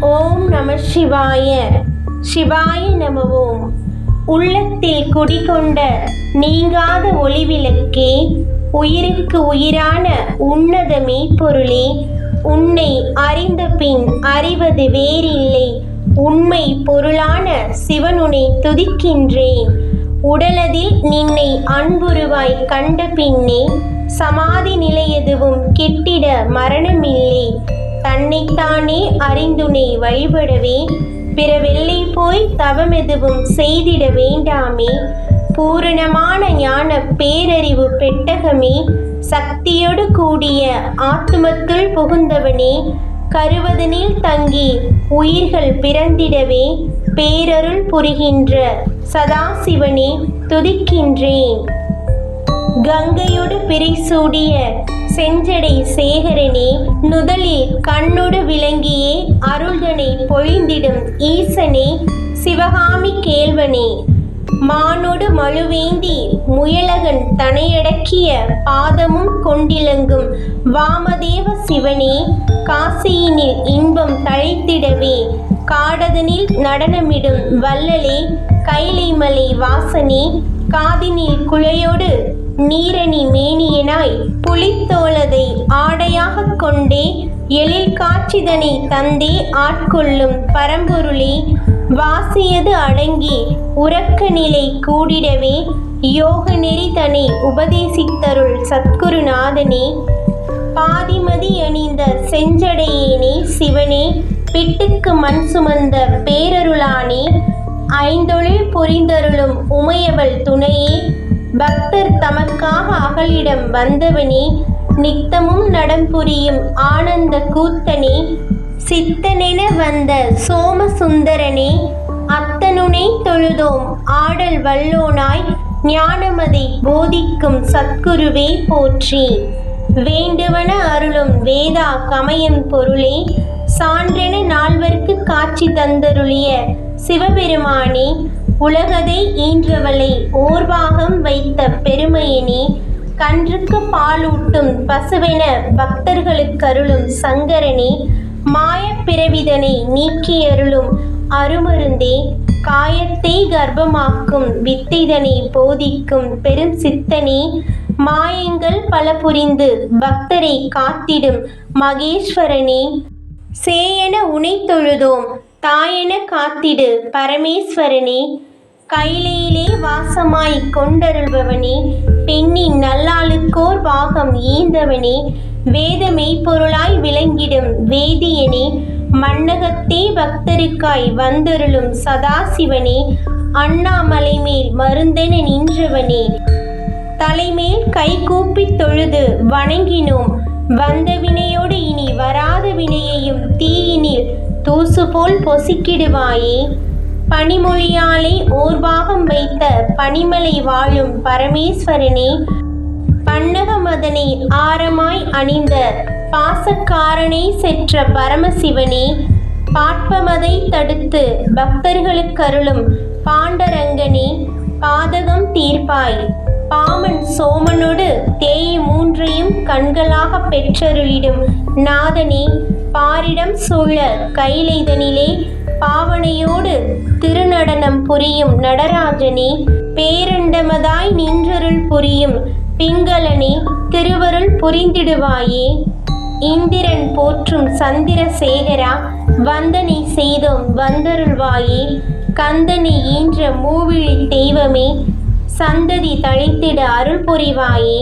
ஓம் நம சிவாய. சிவாய நம ஓம் உள்ளத்தில் குடிகொண்ட நீங்காத ஒளிவிளக்கே உயிருக்கு உயிரான உன்னத மெய்ப்பொருளே உன்னை அறிந்த பின் அறிவது வேறில்லை. உண்மை பொருளான சிவனுனை துதிக்கின்றேன் உடலதில் நின்னை அன்புருவாய் கண்ட பின்னே சமாதி நிலை கெட்டிட மரணமில்லை. தன்னைத்தானே அறிந்துனை வழிபடவே பிற வெள்ளை போய் தவமெதுவும் செய்திட வேண்டாமே. பூரணமான ஞான பேரறிவு பெட்டகமே சக்தியோடு கூடிய ஆத்துமத்துள் புகுந்தவனே. கருவதனில் தங்கி உயிர்கள் பிறந்திடவே பேரருள் புரிகின்ற சதாசிவனே துதிக்கின்றேன். கங்கையோடு பிரிசூடிய செஞ்சடை சேகரனே நுதலில் கண்ணொடு விளங்கியே அருள்தனை பொழிந்திடும் ஈசனே சிவகாமி கேள்வனே. மானொடு மழுவேந்தி முயலகன் தனையடக்கிய பாதமும் கொண்டிலங்கும் வாமதேவ சிவனே காசியினில் இன்பம் தழைத்திடவே காடதனில் நடனமிடும் வள்ளலே கைலைமலை வாசனே காதினில் குழையோடு நீரணி மேனியனாய் புலித்தோலதை ஆடையாகக் கொண்டே எழில் காட்சிதனை தந்தே ஆட்கொள்ளும் பரம்பொருளே வாசியது அடங்கி உறக்க நிலை கூடிடவே யோக நெறி தனை உபதேசித்தருள் சத்குருநாதனே. பாதிமதி அணிந்த செஞ்சடையேனே சிவனே பிட்டுக்கு மண் சுமந்த பேரருளானே ஐந்தொழில் புரிந்தருளும் உமையவள் துணையே பக்தர் தமக்காக அகலிடம் வந்தவனே நித்தமும் நடம் புரியும் ஆனந்த கூத்தனே சித்தனென வந்த சோமசுந்தரனே அத்தனுனை தொழுதோம் ஆடல் வல்லோனாய் ஞானமதை போதிக்கும் சத்குருவே போற்றி. வேண்டுவன அருளும் வேதா கமயம் பொருளே சான்றென நால்வர்க்கு காட்சி தந்தருளிய சிவபெருமானே உலகதை ஈன்றவளை ஓர்வாகம் வைத்த பெருமையினே கன்றுக்கு பாலூட்டும் பசுவென பக்தர்களுக்கருளும் சங்கரனே மாயப்பிறவிதனை நீக்கியருளும் அருமருந்தே காயத்தை கர்ப்பமாக்கும் வித்தைதனை போதிக்கும் பெரும் சித்தனே மாயங்கள் பல புரிந்து பக்தரை காத்திடும் மகேஸ்வரனே சேயன உனை தொழுதோம் தாயென காத்திடு பரமேஸ்வரனே கைலையிலே வாசமாய் கொண்டருள்பவனே பெண்ணின் நல்லாளுக்கோர் பாகம் ஈந்தவனே வேத மெய்ப்பொருளாய் விளங்கிடும் வேதியனே மண்ணகத்தே பக்தருக்காய் வந்தருளும் சதாசிவனே அண்ணாமலை மேல் மருந்தென நின்றவனே. தலைமேல் கை கூப்பி தொழுது வணங்கினோம் வந்த வினையோடு இனி வராத வினையையும் தீயினில் தூசு போல் பொசுக்கிடுவாயே. பனிமொழியாலே ஓர்பாகம் வைத்த பனிமலை வாழும் பரமேஸ்வரனே பன்னகமதனை ஆரமாய் அணிந்த பாசக்காரனை செற்ற பரமசிவனே பாட்பமதை தடுத்து பக்தர்களுக்கருளும் பாண்டரங்கனே பாதகம் தீர்ப்பாய். பாமன் சோமனொடு தேய் மூன்றையும் கண்களாக பெற்றருளிடும் நாதனே பாரிடம் சூழ கைலைதனிலே பாவனையோடு திருநடனம் புரியும் நடராஜனே பேரண்டமதாய் நின்றருள் புரியும் பிங்களனே திருவருள் புரிந்திடுவாயே. இந்திரன் போற்றும் சந்திரசேகரா வந்தனை செய்தோம் வந்தருள்வாயே. கந்தனை ஈன்ற மூவிழி தெய்வமே சந்ததி தழைத்திட அருள் புரிவாயே